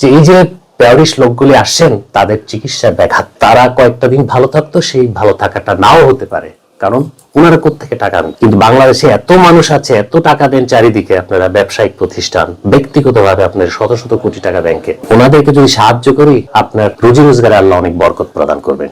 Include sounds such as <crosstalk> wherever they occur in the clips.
যে এই যে প্যারিস লোকগুলি আসছেন তাদের চিকিৎসা ব্যাঘাত। তারা কয়েকটা দিন ভালো থাকতো, সেই ভালো থাকাটা নাও হতে পারে। কারণ ওনারা কোথেকে টাকা আনেন? কিন্তু বাংলাদেশে এত মানুষ আছে, এত টাকা দেন চারিদিকে আপনারা ব্যবসায়িক প্রতিষ্ঠান ব্যক্তিগত ভাবে আপনার শত শত কোটি টাকা ব্যাংকে। ওনাদেরকে যদি সাহায্য করি, আপনার রোজি রোজগারে আল্লাহ অনেক বরকত প্রদান করবেন।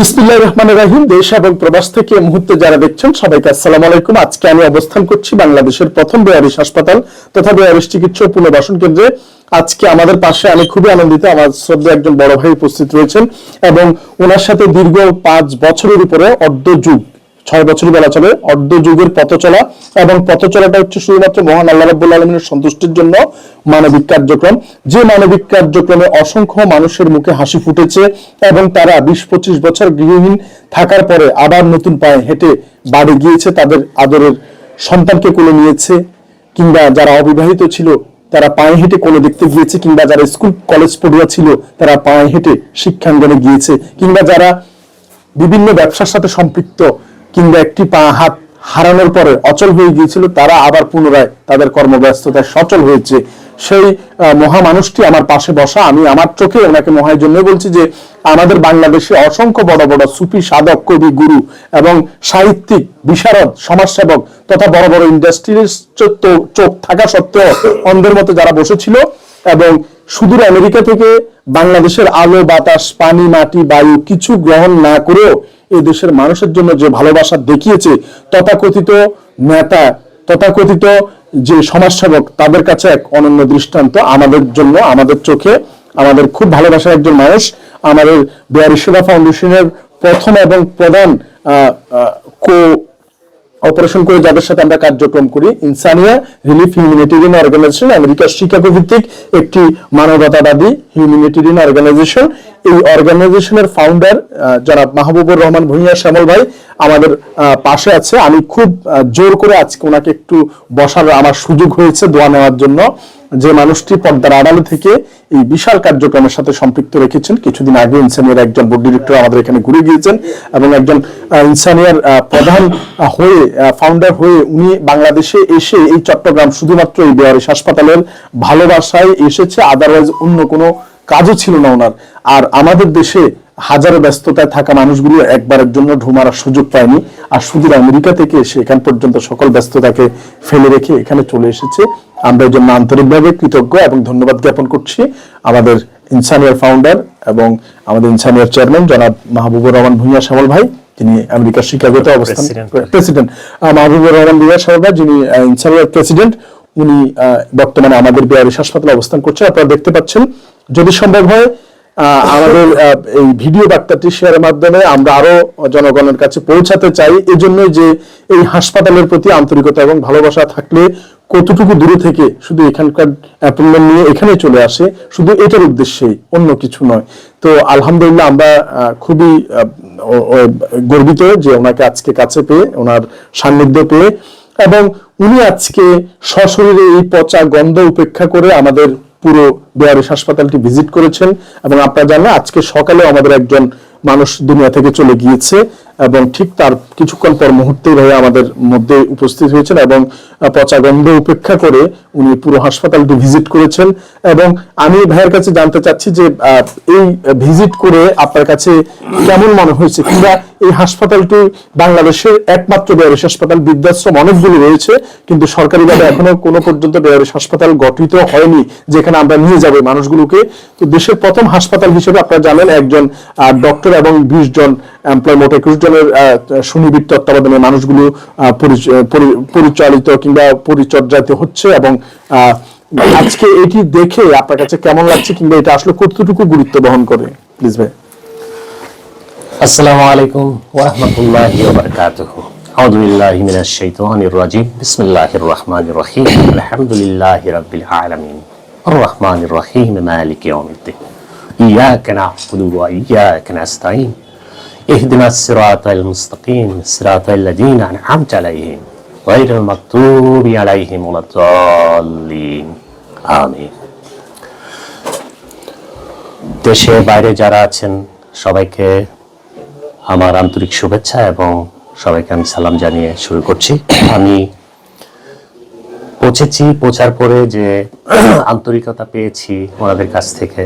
বিসমিল্লাহ রহমান রাহিম, দেশ এবং প্রবাস থেকে মুহূর্তে যারা দেখছেন সবাইকে আসসালাম আলাইকুম। আজকে আমি অবস্থান করছি বাংলাদেশের প্রথম বেয়ারিশ হাসপাতাল তথা বেয়ারিশ চিকিৎসা পুনর্বাসন কেন্দ্রে। আজকে আমাদের পাশে আমি খুবই আনন্দিত, আমার শ্রদ্ধা একজন বড় ভাই উপস্থিত রয়েছেন এবং ওনার সাথে দীর্ঘ পাঁচ বছরের উপরে অর্ধ যুগ ছয় বছরই বলা চলে, অর্ধ যুগের পথ চলা এবং পথ চলাটা হচ্ছে শুধুমাত্র মহান আল্লাহ রাব্বুল আলমিনের সন্তুষ্টির জন্য মানবিক কার্যক্রম। যে মানবিক কার্যক্রমে অসংখ্য মানুষের মুখে হাসি ফুটেছে এবং তারা বিশ পঁচিশ বছর গৃহহীন থাকার পরে আবার নতুন পায়ে হেঁটে বাড়ি গিয়েছে, তাদের আদরের সন্তানকে কোলে নিয়েছে কিংবা যারা অবিবাহিত ছিল, তারা পায়ে হেঁটে কোলে দেখতে গিয়েছে কিংবা যারা স্কুল, কলেজ পড়ুয়া ছিল, তারা পায়ে হেঁটে শিক্ষাঙ্গনে গিয়েছে কিংবা যারা বিভিন্ন ব্যবসার সাথে সম্পৃক্ত কিংবা একটি পা, হাত হারানোর পরে অচল হয়ে গিয়েছিল, তারা আবার পুনরায় তাদের কর্মব্যস্ততায় সচল হয়েছে। সেই আহ, মহা মানুষটি আমার পাশে বসা আমি আমার চোখে ওনাকে মহায় জন্য বলছি যে আমাদের বাংলাদেশে অসংখ্য বড় বড় সুফি সাধক কবি গুরু এবং সাহিত্যিক বিশারদ সমাজসেবক তথা বড় বড় ইন্ডাস্ট্রির চোখ থাকা সত্ত্বেও অন্ধের মতো যারা বসেছিল এবং সুদূর আমেরিকা থেকে বাংলাদেশের আলো বাতাস পানি মাটি বায়ু কিছু গ্রহণ না করেও এই দেশের মানুষের জন্য যে ভালোবাসা দেখিয়েছে তথাকথিত নেতা তথাকথিত যে সমাজসেবক, তাদের কাছে এক অনন্য দৃষ্টান্ত আমাদের জন্য, আমাদের চোখে, আমাদের খুব ভালোবাসার একজন মানুষ, আমাদের বেয়ারি সেবা ফাউন্ডেশনের প্রথম এবং প্রধান কো অপারেশন করে যাদের সাথে আমরা কার্যক্রম করি, ইনসানিয়া রিলিফ হিউম্যানিটেরিয়ান অর্গানাইজেশন, আমেরিকার শিকাগো ভিত্তিক একটি মানবতাবাদী হিউম্যানিটেরিয়ান অর্গানাইজেশন। এই অর্গানাইজেশনের ফাউন্ডার যারা মাহবুবুর রহমান ভূঁইয়া শ্যামল ভাই আমাদের পাশে আছে। আমি খুব জোর করে আজকে ওনাকে একটু বসার আমার সুযোগ হয়েছে দোয়া নেওয়ার জন্য। যে মানুষটি পর্দার আড়ালে থেকে এই বিশাল কার্যক্রমের সাথে সম্পৃক্ত রেখেছেন। কিছুদিন আগে ইনসানিয়ার একজন বোর্ড ডিরেক্টর আমাদের এখানে ঘুরে গিয়েছেন এবং একজন ইনসানিয়ার প্রধান হয়ে ফাউন্ডার হয়ে উনি বাংলাদেশে এসে এই চট্টগ্রাম শুধুমাত্র এই বেয়ারিশ হাসপাতালের ভালোবাসায় এসেছে। আদারওয়াইজ অন্য কোনো কাজও ছিল না ওনার। আর আমাদের দেশে হাজারো ব্যস্ততায় থাকা মানুষগুলো একবারের জন্য ঢুমারার সুযোগ পায়নি। আর সুদূর আমেরিকা থেকে এসে এখান পর্যন্ত সকল ব্যস্ততাকে ফেলে রেখে এখানে চলে এসেছে। আমরা এই জন্য আন্তরিকভাবে কৃতজ্ঞ এবং ধন্যবাদ জ্ঞাপন করছি আমাদের ইনসানিয়ার ফাউন্ডার এবং আমাদের ইনসানিয়ার চেয়ারম্যান জনাব মাহবুবুর রহমান ভূঁইয়া শ্যামল ভাই যিনি আমেরিকার শিকাগোতে অবস্থান. প্রেসিডেন্ট মাহবুবুর রহমান ভূঁইয়া শ্যামল ভাই যিনি ইনসানিয়ার প্রেসিডেন্ট উনি আহ, বর্তমানে আমাদের বিহারিশ হাসপাতালে অবস্থান করছেন। আপনারা দেখতে পাচ্ছেন যদি সম্ভব হয় আমাদের এই ভিডিও বার্তাটি শেয়ারের মাধ্যমে আমরা আরও জনগণের কাছে পৌঁছাতে চাই। এই জন্যই যে এই হাসপাতালের প্রতি আন্তরিকতা এবং ভালোবাসা থাকলে কতটুকু দূরে থেকে শুধু এখানকার অ্যাপয়েন্টমেন্ট নিয়ে এখানে চলে আসে, শুধু এটার উদ্দেশ্যেই, অন্য কিছু নয়। তো আলহামদুলিল্লাহ আমরা খুবই গর্বিত যে ওনাকে আজকে কাছে পেয়ে, ওনার সান্নিধ্য পেয়ে এবং উনি আজকে সশরীরে এই পচা গন্ধ উপেক্ষা করে আমাদের পুরো বেয়ারিস হাসপাতালটি ভিজিট করেছেন এবং আপনারা জানেন আজকে সকালে আমাদের একজন মানুষ দুনিয়া থেকে চলে গিয়েছে। এবং ঠিক তার কিছুক্ষণ পর মুহূর্তেই ভাই আমাদের মধ্যে উপস্থিত হয়েছেন এবং পচা গন্ধ উপেক্ষা করে উনি পুরো হাসপাতালটি ভিজিট করেছেন এবং আমি ভাইয়ের কাছে জানতে চাচ্ছি যে এই ভিজিট করে আপনার কাছে কেমন মনে হয়েছে? কিংবা এই হাসপাতালটি বাংলাদেশের একমাত্র বেয়ারিশ হাসপাতাল, বৃদ্ধাশ্রম অনেকগুলো রয়েছে, কিন্তু সরকারিভাবে এখনও কোনো পর্যন্ত বেয়ারিশ হাসপাতাল গঠিত হয়নি, যেখানে আমরা নিয়ে যাব মানুষগুলোকে। তো দেশের প্রথম হাসপাতাল হিসেবে আপনারা জানেন একজন ডক্টর এবং বিশ জন এমপ্লয় মোট একুশ জনের সুনিবিড় তত্ত্বাবধানে মানুষগুলো পরিচালিত কিংবা পরিচর্যাতে হচ্ছে এবং আজকে এটি দেখে আপনার কাছে কেমন লাগছে কিংবা এটা আসলে কতটুকু গুরুত্ব বহন করে? প্লিজ ভাই। আসসালামু আলাইকুম ওরহমতুল্লাহি ওবারকাতুহু আউযু বিল্লাহি মিনাশ শাইতানির রাজিম। বিসমিল্লাহির রহমানির রহিম। আলহামদুলিল্লাহি রাব্বিল আলামিন। আর রহমানির রহিম। মালিকি ইয়াউমিদ্দিন। ইয়াকা না'বুদু ওয়া ইয়াকা নাস্তাঈন। اهدنا الصراط المستقيم صراط الذين أنعمت عليهم غير المغضوب عليهم ولا الضالين آمين দেশে বাইরে যারা আছেন সবাইকে আমার আন্তরিক শুভেচ্ছা এবং সবাইকে আমি সালাম জানিয়ে শুরু করছি আমি পৌঁছেছি পৌঁছার পরে যে আন্তরিকতা পেয়েছি ওনাদের কাছ থেকে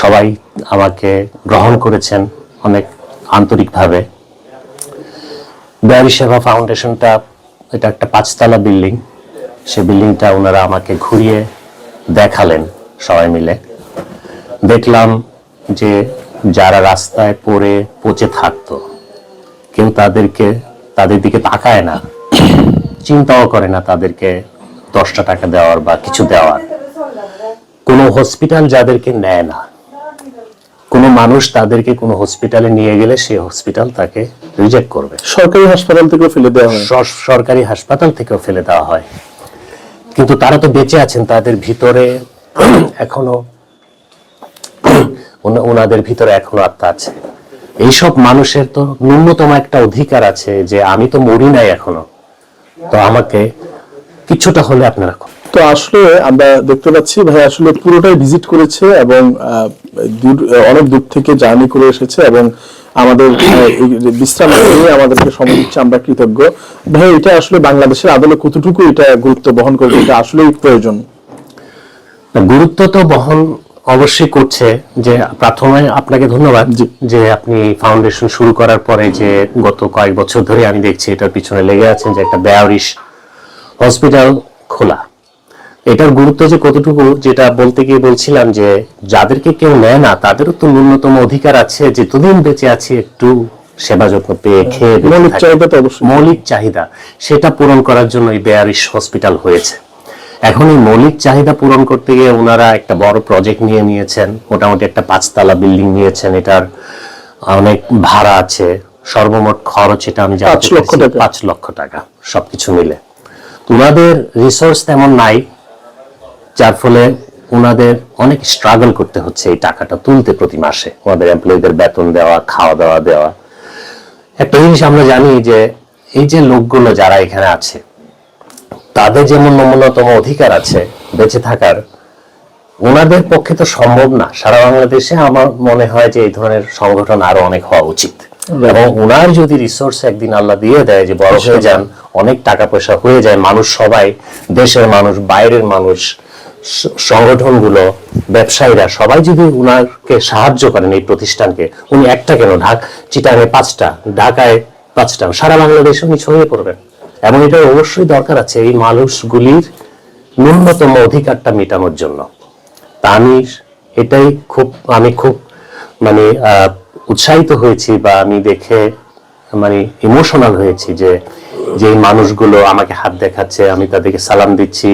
সবাই আমাকে গ্রহণ করেছেন অনেক আন্তরিকভাবে। বিহারি সেবা ফাউন্ডেশনটা, এটা একটা পাঁচতলা বিল্ডিং। সে বিল্ডিংটা ওনারা আমাকে ঘুরিয়ে দেখালেন সবাই মিলে। দেখলাম যে যারা রাস্তায় পড়ে, পচে থাকতো, কেউ তাদেরকে, তাদের দিকে তাকায় না, চিন্তাও করে না তাদেরকে দশটা টাকা দেওয়ার বা কিছু দেওয়ার। কোনো হসপিটাল যাদেরকে নেয় না। কোনো মানুষ তাদেরকে কোনো হসপিটালে নিয়ে গেলে সেই হসপিটাল তাকে রিজেক্ট করবে। সরকারি হাসপাতাল থেকে ফেলে দেওয়া হয়। সরকারি হাসপাতাল থেকেও ফেলে দেওয়া হয়। কিন্তু তারা তো বেঁচে আছেন তাদের ভিতরে এখনও <clears throat> ওনাদের ভিতরে এখনও আত্মা আছে। এইসব মানুষের তো ন্যূনতম একটা অধিকার আছে যে আমি তো মরি নাই এখনও। তো আমাকে কিছুটা হলে আপনারা। তো আসলে আমরা দেখতে পাচ্ছি ভাই আসলে পুরোটাই ভিজিট করেছে এবং অনেক দূর থেকে জার্নি করে এসেছে এবং আমাদের বিশ্রাম নিয়ে আমাদেরকে সময় দিচ্ছে আমরা কৃতজ্ঞ। ভাই এটা আসলে বাংলাদেশের আদলে কতটুকু এটা গুরুত্ব বহন করবে? এটা আসলেই প্রয়োজন। গুরুত্ব তো বহন অবশ্যই করছে যে প্রথমে আপনাকে ধন্যবাদ। যে আপনি ফাউন্ডেশন শুরু করার পরে যে গত কয়েক বছর ধরে আমি দেখছি এটার পিছনে লেগে আছেন যে একটা বেয়ারিশ হসপিটাল খোলা। এটার গুরুত্ব যে কতটুকু যেটা বলতে গিয়ে বলছিলাম যে যাদেরকে কেউ নেয় না তাদেরও তো ন্যূনতম অধিকার আছে যেতদিন বেঁচে আছি একটু সেবা যত্ন পেয়ে খেয়ে মৌলিক চাহিদা তো অবশ্যই। মৌলিক চাহিদা সেটা পূরণ করার জন্য এই বেয়ারিশ হসপিটাল হয়েছে। এখন এই মৌলিক চাহিদা পূরণ করতে গিয়ে ওনারা একটা বড় প্রজেক্ট নিয়ে নিয়েছেন মোটামুটি একটা পাঁচতলা বিল্ডিং নিয়েছেন এটার অনেক ভাড়া আছে সর্বমোট খরচ এটা আমি জানতে পাঁচ লক্ষ টাকা। পাঁচ লক্ষ টাকা সবকিছু মিলে। ওনাদের রিসোর্স তেমন নাই যার ফলে ওনাদের অনেক স্ট্রাগল করতে হচ্ছে এই টাকাটা তুলতে প্রতি মাসে। ওনাদের এমপ্লয়ীদের বেতন দেওয়া খাওয়া দাওয়া দেওয়া। একটা জিনিস আমরা জানি যে এই যে লোকগুলো যারা এখানে আছে তাদের যেমন ন্যূনতম অধিকার আছে বেঁচে থাকার ওনাদের পক্ষে তো সম্ভব না। সারা বাংলাদেশে আমার মনে হয় যে এই ধরনের সংগঠন আরও অনেক হওয়া উচিত। এবং ওনার যদি রিসোর্স একদিন আল্লাহ দিয়ে দেয় যে বড় হয়ে যান অনেক টাকা পয়সা হয়ে যায় মানুষ সবাই দেশের মানুষ বাইরের মানুষ সংগঠনগুলো, ব্যবসায়ীরা সবাই যদি উনাকে সাহায্য করেন এই প্রতিষ্ঠানকে, উনি একটা কেন? ঢাক, চিটাঙে পাঁচটা, ঢাকায় পাঁচটা, সারা বাংলাদেশে উনি ছড়িয়ে পড়বেন। এবং এটা অবশ্যই দরকার আছে এই মানুষগুলির ন্যূনতম অধিকারটা মেটানোর জন্য। তা আমি এটাই খুব, আমি খুব মানে উৎসাহিত হয়েছি বা আমি দেখে মানে ইমোশনাল হয়েছি যে যে মানুষগুলো আমাকে হাত দেখাচ্ছে, আমি তাদেরকে সালাম দিচ্ছি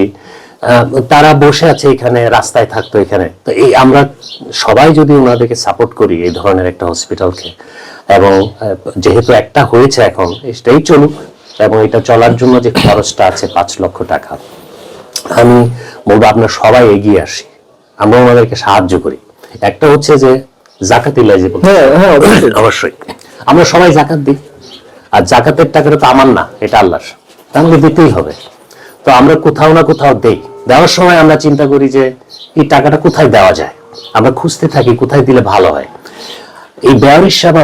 তারা বসে আছে এখানে রাস্তায় থাকতো এখানে। তো এই আমরা সবাই যদি ওনাদেরকে সাপোর্ট করি এই ধরনের একটা হসপিটালকে এবং যেহেতু একটা হয়েছে এখন এটাই চলুক এবং এটা চলার জন্য যে খরচটা আছে পাঁচ লক্ষ টাকা আমি বলব আপনার সবাই এগিয়ে আসি। আমরা ওনাদেরকে সাহায্য করি। একটা হচ্ছে যে জাকাত হ্যাঁ হ্যাঁ অবশ্যই। <coughs> অবশ্যই। আমরা সবাই জাকাত দিই। আর জাকাতের টাকাটা তো আমার না এটা আল্লাহর। তাহলে দিতেই হবে। তো আমরা কোথাও না কোথাও দেই। দেওয়ার সময় আমরা চিন্তা করি যে এই টাকাটা কোথায় দেওয়া যায়? আমরা খুঁজতে থাকি কোথায় দিলে ভালো হয়। এই বেয়ারিশ সেবা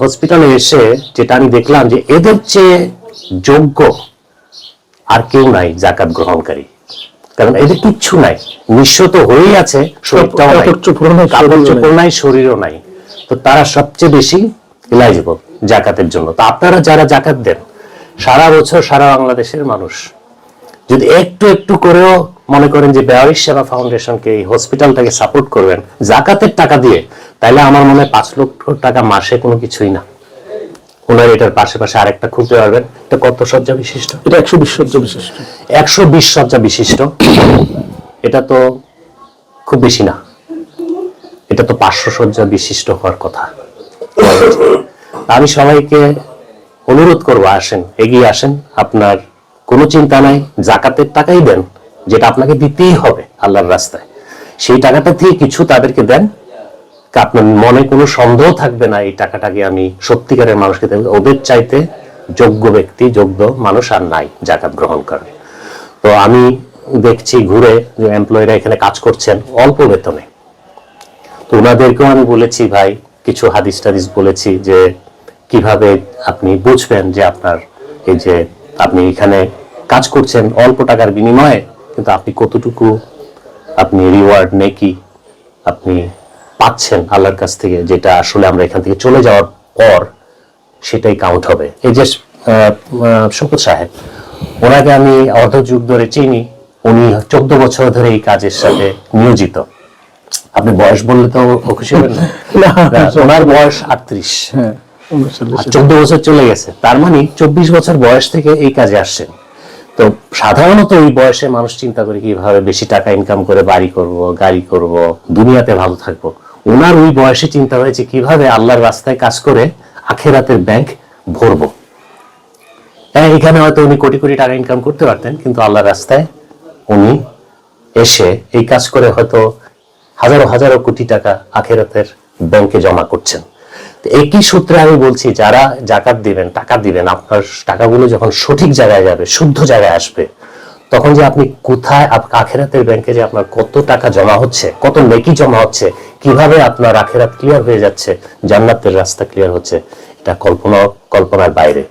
হসপিটালে এসে যেটা আমি দেখলাম যে এদের চেয়ে যোগ্য আর কেউ নাই জাকাত গ্রহণকারী। কারণ এদের কিচ্ছু নাই। নিঃস্ব তো হয়েই আছে শরীরটাও কাপড় চোপড় নাই শরীরও নাই। তো তারা সবচেয়ে বেশি এলাইজেবল জাকাতের জন্য। তো আপনারা যারা জাকাত দেন সারা বছর সারা বাংলাদেশের মানুষ যদি একটু একটু করেও মনে করেন যে বেয়ারিশ সেবা ফাউন্ডেশনকে এই হসপিটালটাকে সাপোর্ট করবেন জাকাতের টাকা দিয়ে তাহলে আমার মনে হয় পাঁচ লক্ষ টাকা মাসে কোনো কিছুই না। ওনার এটার পাশে পাশে আরেকটা খুলতে পারবেন এটা কত সজ্জা বিশিষ্ট? এটা একশো বিশ সজ্জা বিশিষ্ট। একশো বিশ সজ্জা বিশিষ্ট। এটা তো খুব বেশি না। এটা তো পাঁচশো সজ্জা বিশিষ্ট হওয়ার কথা। আমি সবাইকে অনুরোধ করব আসেন এগিয়ে আসেন। আপনার কোনো চিন্তা নাই, জাকাতের টাকাই দেন, যেটা আপনাকে দিতেই হবে আল্লাহর রাস্তায়। সেই টাকাটা দিয়ে কিছু তাদেরকে দেন আপনার মনে কোনো সন্দেহ থাকবে না, এই টাকাটাকে আমি সত্যিকারের মানুষকে দেব। ওদের চাইতে যোগ্য ব্যক্তি, যোগ্য মানুষ আর নাই জাকাত গ্রহণ করে তো আমি দেখছি ঘুরে যে এমপ্লয়িরা এখানে কাজ করছেন, অল্প বেতনে। তো ওনাদেরকেও আমি বলেছি, ভাই, কিছু হাদিস টাদিস বলেছি যে কীভাবে আপনি বুঝবেন যে আপনার এই যে আপনি এখানে কাজ করছেন অল্প টাকার বিনিময়ে কিন্তু আপনি কতটুকু আপনি রিওয়ার্ড নেকি আপনি পাচ্ছেন আল্লাহর কাছ থেকে যেটা আসলে আমরা এখান থেকে চলে যাওয়ার পর সেটাই কাউন্ট হবে। এই যে শপথ সাহেব ওনাকে আমি অর্ধ যুগ ধরে চিনি উনি চোদ্দ বছর ধরে এই কাজের সাথে নিয়োজিত। আপনি বয়স বললে তো খুশি হবেন না, <laughs> ওনার বয়স আটত্রিশ। হ্যাঁ চোদ্দ বছর চলে গেছে। তার মানে চব্বিশ বছর বয়স থেকে এই কাজে আসছেন। তো সাধারণত ওই বয়সে মানুষ চিন্তা করে কীভাবে বেশি টাকা ইনকাম করে বাড়ি করব, গাড়ি করব, দুনিয়াতে ভালো থাকব। ওনার ওই বয়সে চিন্তা হয়েছে কীভাবে আল্লাহর রাস্তায় কাজ করে আখেরাতের ব্যাংক ভরবো। হ্যাঁ এখানে হয়তো উনি কোটি কোটি টাকা ইনকাম করতে পারতেন, কিন্তু আল্লাহর রাস্তায় উনি এসে এই কাজ করে হয়তো হাজারো হাজারো কোটি টাকা আখেরাতের ব্যাংকে জমা করছেন। একই সূত্রে আমি বলছি, যারা জাকাত দিবেন, টাকা দিবেন, আপনার টাকাগুলো যখন সঠিক জায়গায় যাবে, শুদ্ধ জায়গায় আসবে, তখন যে আপনি কোথায় আখেরাতের ব্যাংকে যে আপনার কত টাকা জমা হচ্ছে, কত নেকি জমা হচ্ছে, কীভাবে আপনার আখেরাত ক্লিয়ার হয়ে যাচ্ছে, জান্নাতের রাস্তা ক্লিয়ার হচ্ছে, এটা কল্পনা, কল্পনার বাইরে।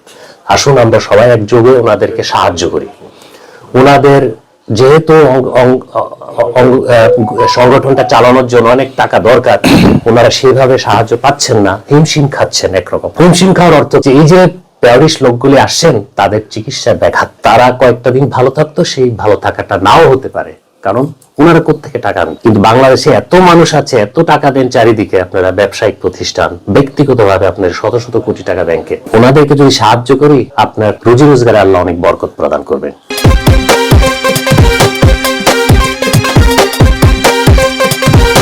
আসুন আমরা সবাই একযোগে ওনাদেরকে সাহায্য করি। ওনাদের যেহেতু সংগঠনটা চালানোর জন্য অনেক টাকা দরকার, ওনারা সেভাবে সাহায্য পাচ্ছেন না, হিমশিম খাচ্ছেন একরকম। হিমশিম খাওয়ার অর্থ যে এই যে প্যারিস লোকগুলি আসছেন, তাদের চিকিৎসার ব্যাঘাত। তারা কয়েকটা দিন ভালো থাকতো, সেই ভালো থাকাটা নাও হতে পারে। কারণ ওনারা কোথেকে টাকা আনেন কিন্তু বাংলাদেশে এত মানুষ আছে, এত টাকা দেন চারিদিকে আপনারা ব্যবসায়িক প্রতিষ্ঠান, ব্যক্তিগতভাবে আপনার শত শত কোটি টাকা ব্যাংকে। ওনাদেরকে যদি সাহায্য করি, আপনার রুজি রোজগারে আল্লাহ অনেক বরকত প্রদান করবেন।